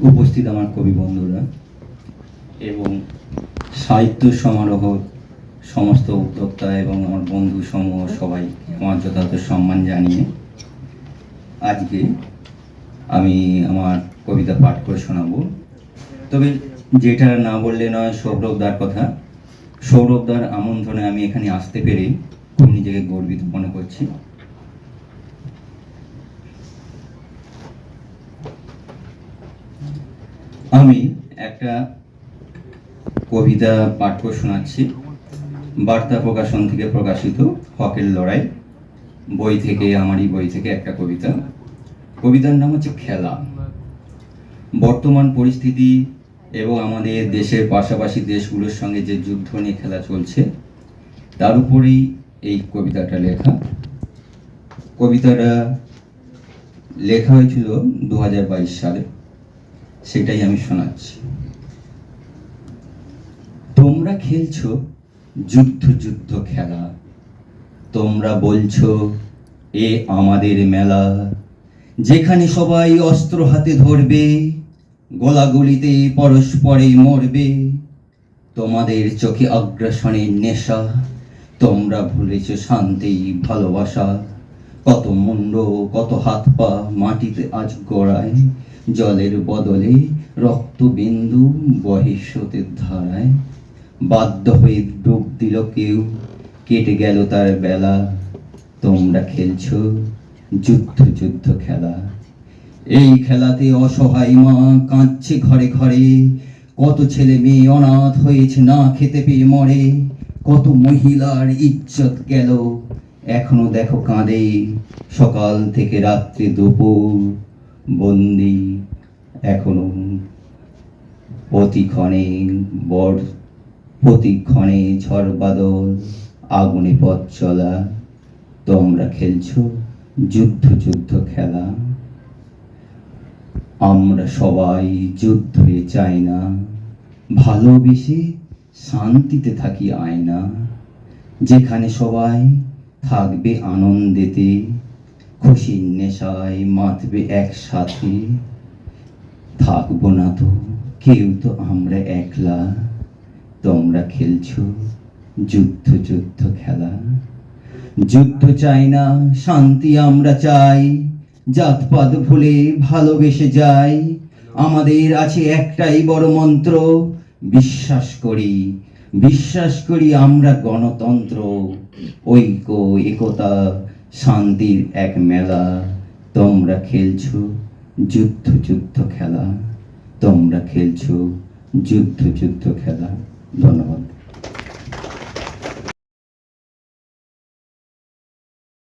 উপস্থিত আমার কবি বন্ধুরা এবং সাহিত্য সমারোহ সমস্ত উদ্যোক্তা এবং আমার বন্ধু সমূহ সবাই আমার যথাযথ সম্মান জানিয়ে আজকে আমি আমার কবিতা পাঠ করে শোনাবো। তবে যেটা না বললে নয়, সৌরভদার কথা। সৌরভদার আমন্ত্রণে আমি এখানে আসতে পেরে খুব নিজেকে গর্বিত মনে করছি। আমি একটা কবিতা পাঠ করে শোনাচ্ছি। বার্তা প্রকাশন থেকে প্রকাশিত হকের লড়াই। বই থেকে, আমারই বই থেকে একটা কবিতা। কবিতার নাম হচ্ছে খেলা। বর্তমান পরিস্থিতি এবং আমাদের দেশের পাশাপাশি দেশগুলোর সঙ্গে যে যুদ্ধ নিয়ে খেলা চলছে, তার উপরেই এই কবিতাটা লেখা। কবিতাটা লেখা হয়েছিল দু হাজার বাইশ সালে। সেটাই আমি শোনাচ্ছি। তোমরা খেলছো যুদ্ধ যুদ্ধ খেলা। তোমরা বলছো, এ আমাদের মেলা, যেখানে সবাই অস্ত্র হাতে ধরবে, গোলাগুলিতে পরস্পরে মরবে। তোমাদের চোখে অগ্রাসনের নেশা, তোমরা ভুলেছ শান্তি, ভালোবাসা। কত মুন্ড, কত হাত পা মাটিতে আজ গড়ায়। জলের বদলে রক্তবিন্দু বহে স্রোতের ধারায়। বাধ্য হয়ে ডুব দিল কেউ, কেটে গেল তার বেলা। তোমরা খেলছ যুদ্ধ যুদ্ধ খেলা। এই খেলাতে অসহায় মা কাঁদছে ঘরে ঘরে। কত ছেলে মেয়ে অনাথ হয়েছে, না খেতে পেয়ে মরে। কত মহিলার ইজ্জত গেল। এখনও দেখো কাঁদে সকাল থেকে রাত্রি দুপুর বন্দি। এখনও প্রতিক্ষণে বর, প্রতিক্ষণে ঝড় বাদল, আগুনে পথ চলা। তোমরা খেলছো যুদ্ধ যুদ্ধ খেলা। আমরা সবাই যুদ্ধে চাই না। ভালোবেসে শান্তিতে থাকি আয়না। যেখানে সবাই থাকবে আনন্দেতে, খুশির নেশায় মাতবে একসাথে। থাকব না তো, কেউ তো আমরা একলা। তোমরা খেলছো যুদ্ধ যুদ্ধ খেলা। যুদ্ধ চাই না, শান্তি আমরা চাই। জাতপাত ভুলে ভালোবেসে যাই। আমাদের আছে একটাই বড় মন্ত্র, বিশ্বাস করি বিশ্বাস করি আমরা গণতন্ত্র, ঐক্য, একতা, শান্তির এক মেলা। তোমরা খেলছ যুদ্ধ যুদ্ধ খেলা। তোমরা খেলছ যুদ্ধ যুদ্ধ খেলা।